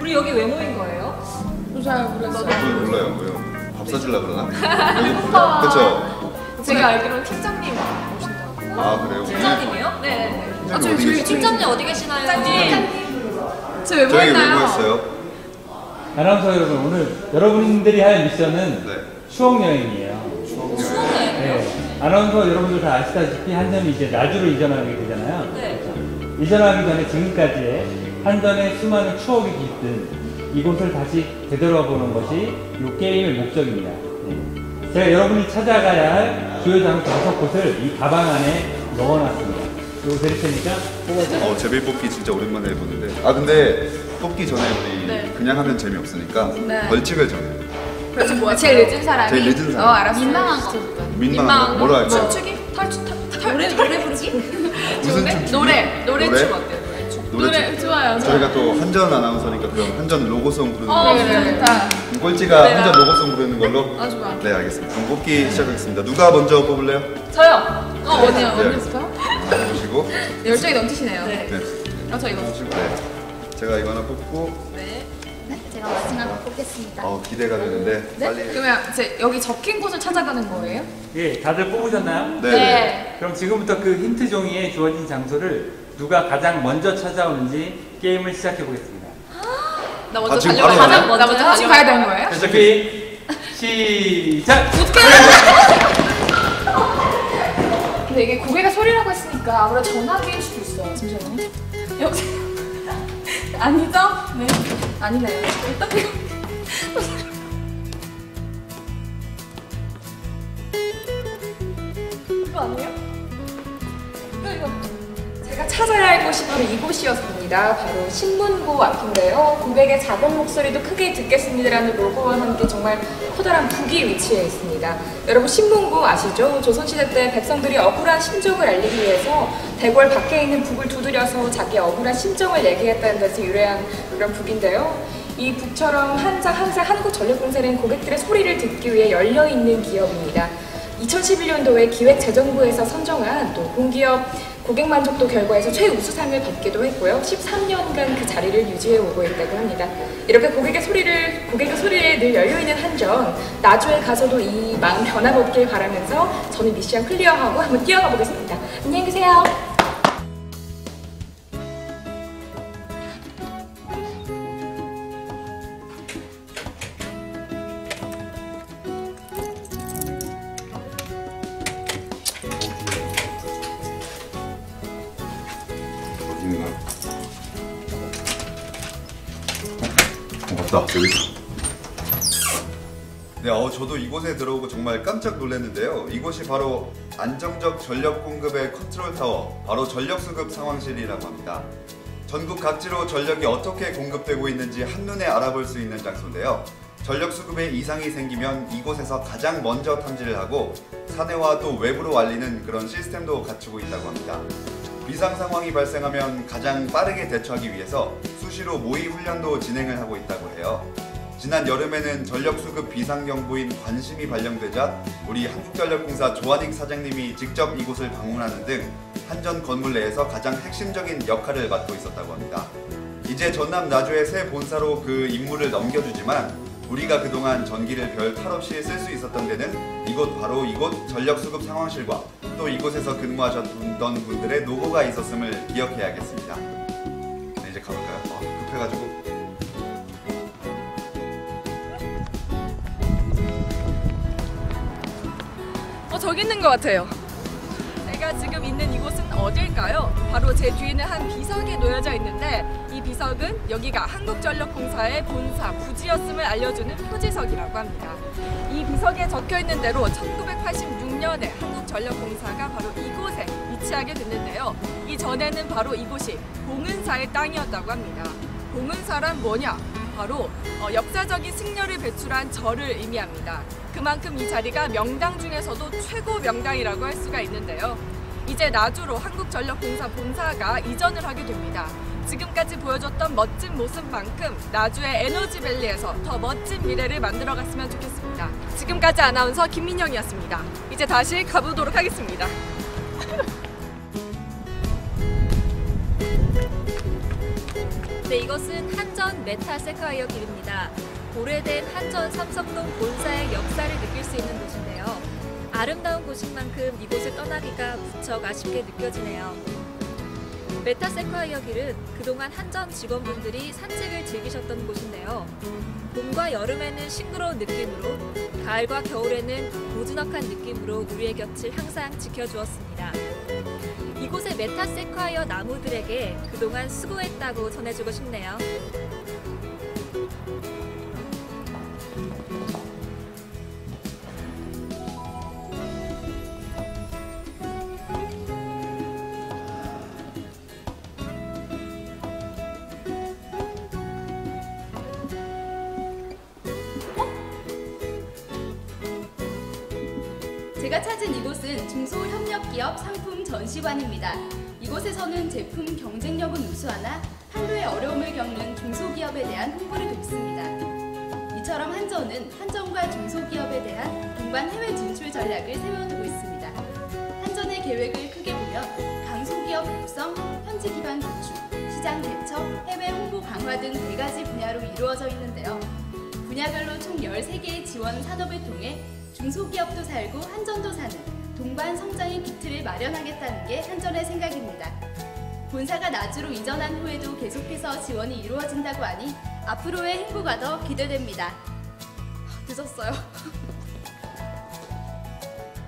우리 여기 왜 모인 거예요? 잘 모르겠어요. 뭘 몰라요, 뭐요? 밥 사줄라 그러나? 배고프다. 그쵸? 제가 알기로는 팀장님 오신다고. 아, 그래요? 팀장님이요? 네. 아, 저희 어디 팀장님 어디 계시나요? 저왜 저희 왜 모였나요? 모였어요? 아나운서 여러분 오늘 여러분들이 할 미션은 네. 추억 여행이에요. 네. 아나운서 여러분들 다 아시다시피 한전이 이제 나주로 이전하게 되잖아요. 네. 이전하기 전에 지금까지의 한전의 수많은 추억이 깃든 이곳을 다시 되돌아보는 것이 이 게임의 목적입니다. 네. 제가 여러분이 찾아가야 할 주요 장소 다섯 곳을 이 가방 안에 넣어놨습니다. 이거 드릴 테니까 뽑아주세요. 어, 제비 뽑기 진짜 오랜만에 해보는데. 아, 근데 뽑기 전에 우리 네. 그냥 하면 재미없으니까 네. 벌칙을 정해요. 그래서 뭐야? 제일 늦은 사람이. 제일 늦은 사람. 어 알았어. 민망한 거. 민망한 거. 뭐로 할까요? 춤추기? 탈출 탈 노래 노래 부르기? 무슨 춤? 노래 노래? 춤 어때요? 노래 춤. 노래 춤. 좋아요. 저희가 또 한전 아나운서니까 그럼 한전 로고송 부르는 어 거. 그래 좋다. 꼴찌가 네. 한전 로고송 부르는 걸로? 아 좋아. 네, 알겠습니다. 그럼 뽑기 시작하겠습니다. 누가 먼저 뽑을래요? 저요. 어 어디요? 네. 어디부터? 보시고. 열정이 넘치시네요. 네. 네. 아 저 이거. 네. 제가 이거 하나 뽑고. 네. 네, 제가 마지막으로 뽑겠습니다. 어, 기대가 되는데. 네? 빨리. 그러면 이제 여기 적힌 곳을 찾아가는 거예요? 예, 다들 뽑으셨나요? 네. 네. 그럼 지금부터 그 힌트 종이에 주어진 장소를 누가 가장 먼저 찾아오는지 게임을 시작해 보겠습니다. 나 먼저 아, 지금 바로 되나? 가나요? 나 먼저 같이 가야 되는 거예요? 준비 시작. 근데 이게 고개가 소리라고 했으니까 아무래도 전화기일 수도 있어요. 잠시만요. 여보세요? 아니죠? 네. 아니네요. 어떡해 곳이 바로 이곳이었습니다. 바로 신문고 앞인데요. 고백의 작은 목소리도 크게 듣겠습니다라는 로고와 함께 정말 커다란 북이 위치해 있습니다. 여러분 신문고 아시죠? 조선시대 때 백성들이 억울한 심정을 알리기 위해서 대궐 밖에 있는 북을 두드려서 자기 억울한 심정을 얘기했다는 데서 유래한 그런 북인데요. 이 북처럼 항상 항상 한국전력공사는 고객들의 소리를 듣기 위해 열려 있는 기업입니다. 2011년도에 기획재정부에서 선정한 또 공기업 고객 만족도 결과에서 최우수상을 받기도 했고요. 13년간 그 자리를 유지해 오고 있다고 합니다. 이렇게 고객의 소리를 고객의 소리에 늘 열려 있는 한정 나주에 가서도 이 마음 변함 없길 바라면서 저는 미션 클리어하고 한번 뛰어가 보겠습니다. 안녕히 계세요. 맞다. 여기 있어. 네, 어, 저도 이곳에 들어오고 정말 깜짝 놀랐는데요. 이곳이 바로 안정적 전력 공급의 컨트롤 타워, 바로 전력 수급 상황실이라고 합니다. 전국 각지로 전력이 어떻게 공급되고 있는지 한눈에 알아볼 수 있는 장소인데요. 전력 수급에 이상이 생기면 이곳에서 가장 먼저 탐지를 하고 사내와 또 외부로 알리는 그런 시스템도 갖추고 있다고 합니다. 비상 상황이 발생하면 가장 빠르게 대처하기 위해서 수시로 모의 훈련도 진행을 하고 있다고 해요. 지난 여름에는 전력 수급 비상 경보인 관심이 발령되자 우리 한국전력공사 조한익 사장님이 직접 이곳을 방문하는 등 한전 건물 내에서 가장 핵심적인 역할을 맡고 있었다고 합니다. 이제 전남 나주의 새 본사로 그 임무를 넘겨주지만 우리가 그동안 전기를 별 탈 없이 쓸 수 있었던 데는 이곳 바로 이곳 전력 수급 상황실과 또 이곳에서 근무하셨던 분들의 노고가 있었음을 기억해야겠습니다. 네, 이제 가볼까요? 아, 급해가지고. 어 저기 있는 것 같아요. 제가 지금 있는 이곳은 어딜까요? 바로 제 뒤에는 한 비석이 놓여져 있는데 이 비석은 여기가 한국전력공사의 본사 부지였음을 알려주는 표지석이라고 합니다. 이 비석에 적혀 있는 대로 1986년에 한국전력공사가 바로 이곳에 위치하게 됐는데요. 이 전에는 바로 이곳이 봉은사의 땅이었다고 합니다. 봉은사란 뭐냐? 바로 어, 역사적인 승려를 배출한 절을 의미합니다. 그만큼 이 자리가 명당 중에서도 최고 명당이라고 할 수가 있는데요. 이제 나주로 한국전력공사 본사가 이전을 하게 됩니다. 지금까지 보여줬던 멋진 모습만큼 나주의 에너지밸리에서 더 멋진 미래를 만들어갔으면 좋겠습니다. 지금까지 아나운서 김민영이었습니다. 이제 다시 가보도록 하겠습니다. 네, 이것은 한전 메타 세콰이어 길입니다. 오래된 한전 삼성동 본사의 역사를 느낄 수 있는 곳인데요. 아름다운 곳인 만큼 이곳을 떠나기가 무척 아쉽게 느껴지네요. 메타 세카이어 길은 그동안 한전 직원분들이 산책을 즐기셨던 곳인데요. 봄과 여름에는 싱그러운 느낌으로, 가을과 겨울에는 고즈넉한 느낌으로 우리의 곁을 항상 지켜주었습니다. 이곳의 메타 세콰이어 나무들에게 그동안 수고했다고 전해주고 싶네요. 제가 찾은 이곳은 중소협력기업 상품 전시관입니다. 이곳에서는 제품 경쟁력은 우수하나 판로의 어려움을 겪는 중소기업에 대한 홍보를 돕습니다. 이처럼 한전은 한전과 중소기업에 대한 동반 해외 진출 전략을 세워두고 있습니다. 한전의 계획을 크게 보면 강소기업 육성, 현지 기반 구축, 시장 대처, 해외 홍보 강화 등 네 가지 분야로 이루어져 있는데요. 분야별로 총 13개의 지원 산업을 통해 중소기업도 살고 한전도 사는 동반 성장의 기틀을 마련하겠다는 게 한전의 생각입니다. 본사가 나주로 이전한 후에도 계속해서 지원이 이루어진다고 하니 앞으로의 행보가 더 기대됩니다. 아, 늦었어요.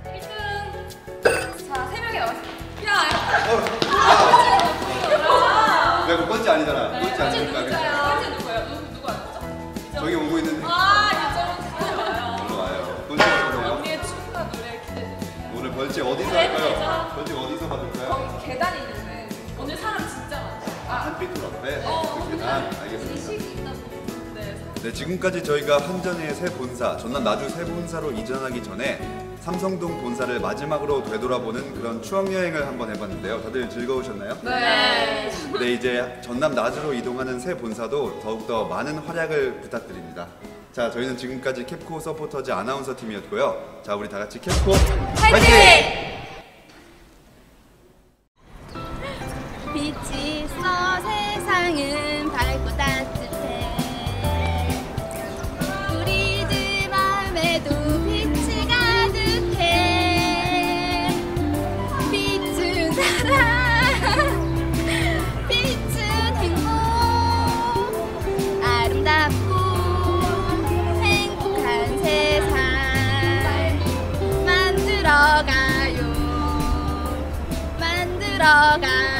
1등. 자, 세 명이 남았습니다. 야, 그 번째 아니잖아. 번째 아니니까. 번째 누구예요? 어디서 할까요? 벌칙 어디서 받을까요? 거기 계단이 있는데 오늘 사람 진짜 많죠. 아, 한빛돌 앞에. 어, 그 계단. 알겠습니다. 식이 보는데 네, 지금까지 저희가 한전의 새 본사, 전남 나주 새 본사로 이전하기 전에 삼성동 본사를 마지막으로 되돌아보는 그런 추억 여행을 한번 해봤는데요. 다들 즐거우셨나요? 네. 네, 이제 전남 나주로 이동하는 새 본사도 더욱더 많은 활약을 부탁드립니다. 자, 저희는 지금까지 캡코 서포터즈 아나운서 팀이었고요. 자, 우리 다 같이 캡코 화이팅! 들어가요 만들어가요